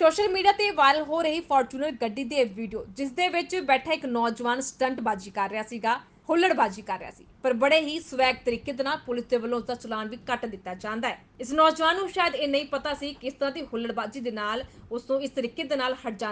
Social media ਤੇ viral ਹੋ ਰਹੀ ਫੋਰਚੂਨਰ ਗੱਡੀ ਦੀ ਇਹ ਵੀਡੀਓ, ਜਿਸ ਦੇ ਵਿੱਚ ਬੈਠਾ ਇੱਕ ਨੌਜਵਾਨ ਸਟੰਟਬਾਜ਼ੀ ਕਰ ਰਿਹਾ ਸੀਗਾ, ਹੁੱਲੜਬਾਜ਼ੀ ਕਰ ਰਿਹਾ ਸੀ, ਪਰ ਬੜੇ ਹੀ ਸਵੈਗ ਤਰੀਕੇ ਦੇ ਨਾਲ ਪੁਲਿਸ ਦੇ ਵੱਲੋਂ ਉਸ ਦਾ ਚਲਾਨ ਵੀ ਕੱਟ ਦਿੱਤਾ ਜਾਂਦਾ ਹੈ। ਇਸ ਨੌਜਵਾਨ ਨੂੰ ਸ਼ਾਇਦ ਇਹ ਨਹੀਂ ਪਤਾ ਸੀ ਕਿ ਇਸ ਤਰ੍ਹਾਂ ਦੀ ਹੁੱਲੜਬਾਜ਼ੀ ਦੇ ਨਾਲ ਉਸ ਨੂੰ ਇਸ ਤਰੀਕੇ ਦੇ ਨਾਲ ਹਟ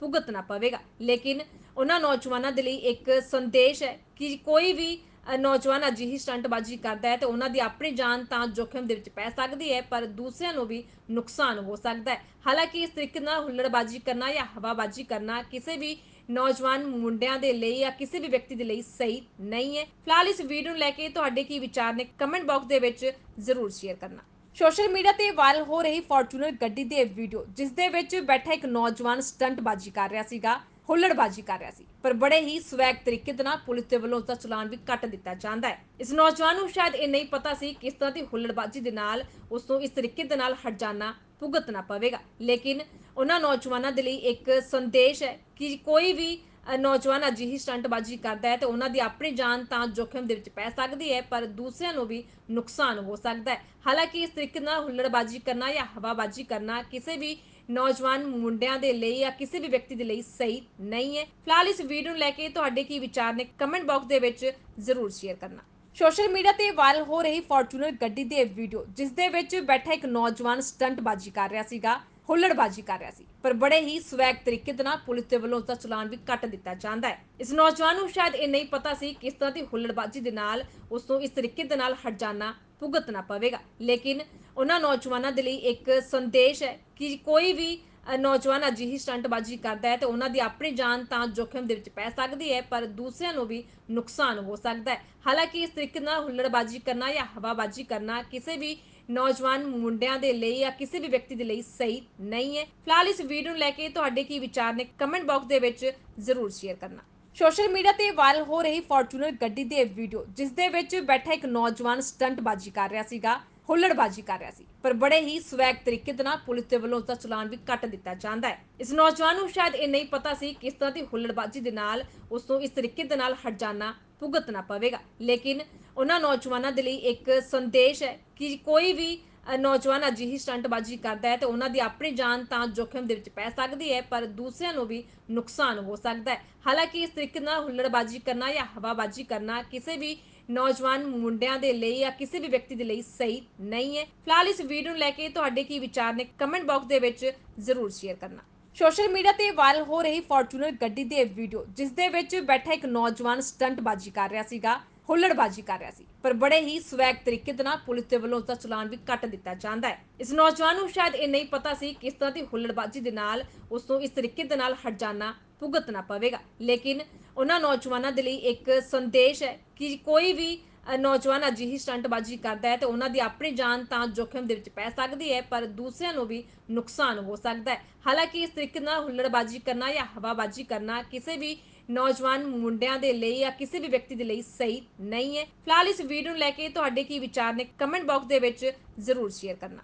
ਭੁਗਤਣਾ ਪਵੇਗਾ। ਲੇਕਿਨ ਉਹਨਾਂ ਨੌਜਵਾਨਾਂ ਦੇ ਲਈ ਇੱਕ ਸੰਦੇਸ਼ ਹੈ ਕਿ ਕੋਈ ਵੀ ਨੌਜਵਾਨ ਅਜਿਹੀ ਸਟੰਟਬਾਜ਼ੀ ਕਰਦਾ ਹੈ ਤੇ ਉਹਨਾਂ ਦੀ ਆਪਣੀ ਜਾਨ ਤਾਂ ਜੋਖਮ ਦੇ ਵਿੱਚ ਪੈ ਸਕਦੀ ਹੈ, ਪਰ ਦੂਸਰਿਆਂ ਨੂੰ ਵੀ ਨੁਕਸਾਨ ਹੋ ਸਕਦਾ ਹੈ। ਹਾਲਾਂਕਿ ਇਸ ਤਰੀਕੇ ਨਾਲ ਹੁੱਲੜਬਾਜ਼ੀ ਕਰਨਾ ਜਾਂ ਹਵਾਬਾਜ਼ੀ ਕਰਨਾ ਕਿਸੇ ਵੀ ਨੌਜਵਾਨ ਮੁੰਡਿਆਂ ਦੇ ਲਈ ਜਾਂ ਕਿਸੇ ਵੀ ਵਿਅਕਤੀ ਦੇ ਲਈ ਸਹੀ ਨਹੀਂ ਹੈ। ਫਿਲਹਾਲ ਇਸ ਵੀਡੀਓ ਨੂੰ ਲੈ ਕੇ ਤੁਹਾਡੇ ਕੀ ਵਿਚਾਰ ਨੇ, ਕਮੈਂਟ ਬਾਕਸ ਦੇ ਵਿੱਚ ਜ਼ਰੂਰ ਸ਼ੇਅਰ ਕਰਨਾ। ਸੋਸ਼ਲ ਮੀਡੀਆ ਤੇ ਵਾਇਰਲ ਹੋ ਰਹੀ ਫੋਰਚੂਨਰ ਗੱਡੀ ਦੀ ਇਹ ਵੀਡੀਓ, ਜਿਸ ਦੇ ਵਿੱਚ ਬੈਠਾ ਇੱਕ ਨੌਜਵਾਨ ਸਟੰਟਬਾਜ਼ੀ ਕਰ ਰਿਹਾ ਸੀਗਾ, ਹੁੱਲੜਬਾਜ਼ੀ ਕਰ ਰਿਹਾ ਸੀ, ਪਰ ਬੜੇ ਹੀ ਸਵੈਗ ਤਰੀਕੇ ਦੇ ਨਾਲ ਪੁਲਿਸ ਦੇ ਵੱਲੋਂ ਉਸ ਦਾ ਚਲਾਨ ਵੀ ਕੱਟ ਦਿੱਤਾ ਜਾਂਦਾ ਹੈ। ਇਸ ਨੌਜਵਾਨ ਨੂੰ ਸ਼ਾਇਦ ਇਹ ਨਹੀਂ ਪਤਾ ਸੀ ਕਿ ਇਸ ਤਰ੍ਹਾਂ ਦੀ ਹੁੱਲੜਬਾਜ਼ੀ ਦੇ ਨਾਲ ਉਸ ਨੂੰ ਇਸ ਤਰੀਕੇ ਦੇ ਨਾਲ ਹਟ ਭੁਗਤਣਾ ਪਵੇਗਾ। ਲੇਕਿਨ ਉਹਨਾਂ ਨੌਜਵਾਨਾਂ ਦੇ ਲਈ ਇੱਕ ਸੰਦੇਸ਼ ਹੈ ਕਿ ਕੋਈ ਵੀ ਨੌਜਵਾਨ ਅਜਿਹੀ ਸਟੰਟਬਾਜ਼ੀ ਕਰਦਾ ਹੈ ਤੇ ਉਹਨਾਂ ਦੀ ਆਪਣੀ ਜਾਨ ਤਾਂ ਜੋਖਮ ਦੇ ਵਿੱਚ ਪੈ ਸਕਦੀ ਹੈ, ਪਰ ਦੂਸਰਿਆਂ ਨੂੰ ਵੀ ਨੁਕਸਾਨ ਹੋ ਸਕਦਾ ਹੈ। ਹਾਲਾਂਕਿ ਇਸ ਤਰੀਕੇ ਨਾਲ ਹੁੱਲੜਬਾਜ਼ੀ ਕਰਨਾ ਜਾਂ ਹਵਾਬਾਜ਼ੀ ਕਰਨਾ ਕਿਸੇ ਵੀ ਨੌਜਵਾਨ ਮੁੰਡਿਆਂ ਦੇ ਲਈ ਜਾਂ ਕਿਸੇ ਵੀ ਵਿਅਕਤੀ ਦੇ ਲਈ ਸਹੀ ਨਹੀਂ ਹੈ। ਫਿਲਹਾਲ ਇਸ ਵੀਡੀਓ ਨੂੰ ਲੈ ਕੇ ਤੁਹਾਡੇ ਕੀ ਵਿਚਾਰ ਨੇ ਕਮੈਂਟ ਬਾਕਸ ਦੇ ਵਿੱਚ ਜ਼ਰੂਰ ਸ਼ੇਅਰ ਕਰਨਾ। ਸੋਸ਼ਲ ਮੀਡੀਆ ਤੇ ਵਾਇਰਲ ਹੋ ਰਹੀ ਫੋਰਚੂਨਰ ਗੱਡੀ ਦੀ ਇਹ ਵੀਡੀਓ, ਜਿਸ ਦੇ ਵਿੱਚ ਬੈਠਾ ਇੱਕ ਨੌਜਵਾਨ ਸਟੰਟਬਾਜ਼ੀ ਕਰ ਰਿਹਾ ਸੀਗਾ। ਹੁੱਲੜਬਾਜ਼ੀ ਕਰ ਰਿਹਾ ਸੀ, ਪਰ ਬੜੇ ਹੀ ਸਵੈਗ ਤਰੀਕੇ ਦੇ ਨਾਲ ਪੁਲਿਸ ਦੇ ਵੱਲੋਂ ਉਸ ਦਾ ਚਲਾਨ ਵੀ ਕੱਟ ਦਿੱਤਾ ਜਾਂਦਾ ਹੈ। ਇਸ ਨੌਜਵਾਨ ਨੂੰ ਸ਼ਾਇਦ ਇਹ ਨਹੀਂ ਪਤਾ ਸੀ ਕਿ ਤਰ੍ਹਾਂ ਦੀ ਹੁੱਲੜਬਾਜ਼ੀ ਦੇ ਨਾਲ ਉਸ ਨੂੰ ਇਸ ਤਰੀਕੇ ਦੇ ਨਾਲ ਹਟ ਭੁਗਤਣਾ ਪਵੇਗਾ। ਲੇਕਿਨ ਉਹਨਾਂ ਨੌਜਵਾਨਾਂ ਦੇ ਲਈ ਇੱਕ ਸੰਦੇਸ਼ ਹੈ ਕਿ ਕੋਈ ਵੀ ਨੌਜਵਾਨ ਅਜਿਹੀ ਸਟੰਟਬਾਜ਼ੀ ਕਰਦਾ ਹੈ ਤੇ ਉਹਨਾਂ ਦੀ ਆਪਣੀ ਜਾਨ ਤਾਂ ਜੋਖਮ ਦੇ ਵਿੱਚ ਪੈ ਸਕਦੀ ਹੈ, ਪਰ ਦੂਸਰਿਆਂ ਨੂੰ ਵੀ ਨੁਕਸਾਨ ਹੋ ਸਕਦਾ ਹੈ। ਹਾਲਾਂਕਿ ਇਸ ਤਰੀਕੇ ਨਾਲ ਹੁੱਲੜਬਾਜ਼ੀ ਕਰਨਾ ਜਾਂ ਹਵਾਬਾਜ਼ੀ ਕਰਨਾ ਕਿਸੇ ਵੀ ਨੌਜਵਾਨ ਮੁੰਡਿਆਂ ਦੇ ਲਈ ਜਾਂ ਕਿਸੇ ਵੀ ਵਿਅਕਤੀ ਦੇ ਲਈ ਸਹੀ ਨਹੀਂ ਹੈ। ਫਿਲਹਾਲ ਇਸ ਵੀਡੀਓ ਨੂੰ ਲੈ ਕੇ ਤੁਹਾਡੇ ਕੀ ਵਿਚਾਰ ਨੇ ਕਮੈਂਟ ਬਾਕਸ ਦੇ ਵਿੱਚ ਜ਼ਰੂਰ ਸ਼ੇਅਰ ਕਰਨਾ। ਸੋਸ਼ਲ ਮੀਡੀਆ ਤੇ ਵਾਇਰਲ ਹੋ ਰਹੀ ਫੋਰਚੂਨਰ ਗੱਡੀ ਦੀ ਇਹ ਵੀਡੀਓ ਜਿਸ ਦੇ ਵਿੱਚ ਬੈਠਾ ਇੱਕ ਨੌਜਵਾਨ ਸਟੰਟਬਾਜ਼ੀ ਕਰ ਰਿਹਾ ਸੀਗਾ, ਹੁੱਲੜਬਾਜ਼ੀ ਕਰ ਰਿਹਾ ਸੀ, ਪਰ ਬੜੇ ਹੀ ਸਵੈਗ ਤਰੀਕੇ ਦੇ ਨਾਲ ਪੁਲਿਸ ਦੇ ਵੱਲੋਂ ਉਸ ਦਾ ਚਲਾਨ ਵੀ ਕੱਟ ਦਿੱਤਾ ਜਾਂਦਾ ਹੈ। ਇਸ ਨੌਜਵਾਨ ਨੂੰ ਸ਼ਾਇਦ ਇਹ ਨਹੀਂ ਪਤਾ ਸੀ ਕਿਸ ਤਰ੍ਹਾਂ ਦੀ ਹੁੱਲੜਬਾਜ਼ੀ ਦੇ ਨਾਲ ਉਸ ਨੂੰ ਇਸ ਤਰੀਕੇ ਦੇ ਨਾਲ ਹਟ ਜਾਣਾ ਭੁਗਤਣਾ ਪਵੇਗਾ। ਲੇਕਿਨ ਉਹਨਾਂ ਨੌਜਵਾਨਾਂ ਦੇ ਲਈ ਇੱਕ ਸੰਦੇਸ਼ ਹੈ ਕਿ ਕੋਈ ਵੀ ਨੌਜਵਾਨ ਅਜਿਹੀ ਸਟੰਟਬਾਜ਼ੀ ਕਰਦਾ ਹੈ ਤੇ ਉਹਨਾਂ ਦੀ ਆਪਣੀ ਜਾਨ ਤਾਂ ਜੋਖਮ ਦੇ ਵਿੱਚ ਪੈ ਸਕਦੀ ਹੈ, ਪਰ ਦੂਸਰਿਆਂ ਨੂੰ ਵੀ ਨੁਕਸਾਨ ਹੋ ਸਕਦਾ ਹੈ। ਹਾਲਾਂਕਿ ਇਸ ਤਰੀਕੇ ਨਾਲ ਹੁੱਲੜਬਾਜ਼ੀ ਕਰਨਾ ਜਾਂ ਹਵਾਬਾਜ਼ੀ ਕਰਨਾ ਕਿਸੇ ਵੀ ਨੌਜਵਾਨ ਮੁੰਡਿਆਂ ਦੇ ਲਈ ਜਾਂ ਕਿਸੇ ਵੀ ਵਿਅਕਤੀ ਦੇ ਲਈ ਸਹੀ ਨਹੀਂ ਹੈ। ਫਿਲਹਾਲ ਇਸ ਵੀਡੀਓ ਨੂੰ ਲੈ ਕੇ ਤੁਹਾਡੇ ਕੀ ਵਿਚਾਰ ਨੇ ਕਮੈਂਟ ਬਾਕਸ ਦੇ ਵਿੱਚ ਜ਼ਰੂਰ ਸ਼ੇਅਰ ਕਰਨਾ। ਸੋਸ਼ਲ ਮੀਡੀਆ ਤੇ ਵਾਇਰਲ ਹੋ ਰਹੀ ਫੋਰਚੂਨਰ ਗੱਡੀ ਦੀ ਇਹ ਵੀਡੀਓ, ਜਿਸ ਦੇ ਵਿੱਚ ਬੈਠਾ ਇੱਕ ਨੌਜਵਾਨ ਸਟੰਟਬਾਜ਼ੀ ਕਰ ਰਿਹਾ ਸੀਗਾ, ਹੁੱਲੜਬਾਜ਼ੀ ਕਰ ਰਿਹਾ ਸੀ। ਪਰ ਬੜੇ ਹੀ ਸਵੈਗ ਤਰੀਕੇ ਦੇ ਨਾਲ ਪੁਲਿਸ ਦੇ ਵੱਲੋਂ ਉਸ ਦਾ ਚਲਾਨ ਵੀ ਕੱਟ ਦਿੱਤਾ ਜਾਂਦਾ ਹੈ। ਇਸ ਨੌਜਵਾਨ ਨੂੰ ਸ਼ਾਇਦ ਇਹ ਨਹੀਂ ਪਤਾ ਸੀ ਕਿ ਤਰ੍ਹਾਂ ਦੀ ਹੁੱਲੜਬਾਜ਼ੀ ਦੇ ਨਾਲ ਉਸ ਨੂੰ ਇਸ ਤਰੀਕੇ ਦੇ ਨਾਲ ਹਟ ਭੁਗਤਣਾ ਪਵੇਗਾ। ਲੇਕਿਨ ਉਹਨਾਂ ਨੌਜਵਾਨਾਂ ਦੇ ਲਈ ਇੱਕ ਸੰਦੇਸ਼ ਹੈ ਕਿ ਕੋਈ ਵੀ ਨੌਜਵਾਨ ਅਜਿਹੀ ਸਟੰਟਬਾਜ਼ੀ ਕਰਦਾ ਹੈ ਤੇ ਉਹਨਾਂ ਦੀ ਆਪਣੀ ਜਾਨ ਤਾਂ ਜੋਖਮ ਦੇ ਵਿੱਚ ਪੈ ਸਕਦੀ ਹੈ, ਪਰ ਦੂਸਰਿਆਂ ਨੂੰ ਵੀ ਨੁਕਸਾਨ ਹੋ ਸਕਦਾ ਹੈ। ਹਾਲਾਂਕਿ ਇਸ ਤਰੀਕੇ ਨਾਲ ਹੁੱਲੜਬਾਜ਼ੀ ਕਰਨਾ ਜਾਂ ਹਵਾਬਾਜ਼ੀ ਕਰਨਾ ਕਿਸੇ ਵੀ ਨੌਜਵਾਨ ਮੁੰਡਿਆਂ ਦੇ ਲਈ ਜਾਂ ਕਿਸੇ ਵੀ ਵਿਅਕਤੀ ਦੇ ਲਈ ਸਹੀ ਨਹੀਂ ਹੈ। ਫਿਲਹਾਲ ਇਸ ਵੀਡੀਓ ਨੂੰ ਲੈ ਕੇ ਤੁਹਾਡੇ ਕੀ ਵਿਚਾਰ ਨੇ ਕਮੈਂਟ ਬਾਕਸ ਦੇ ਵਿੱਚ ਜ਼ਰੂਰ ਸ਼ੇਅਰ ਕਰਨਾ।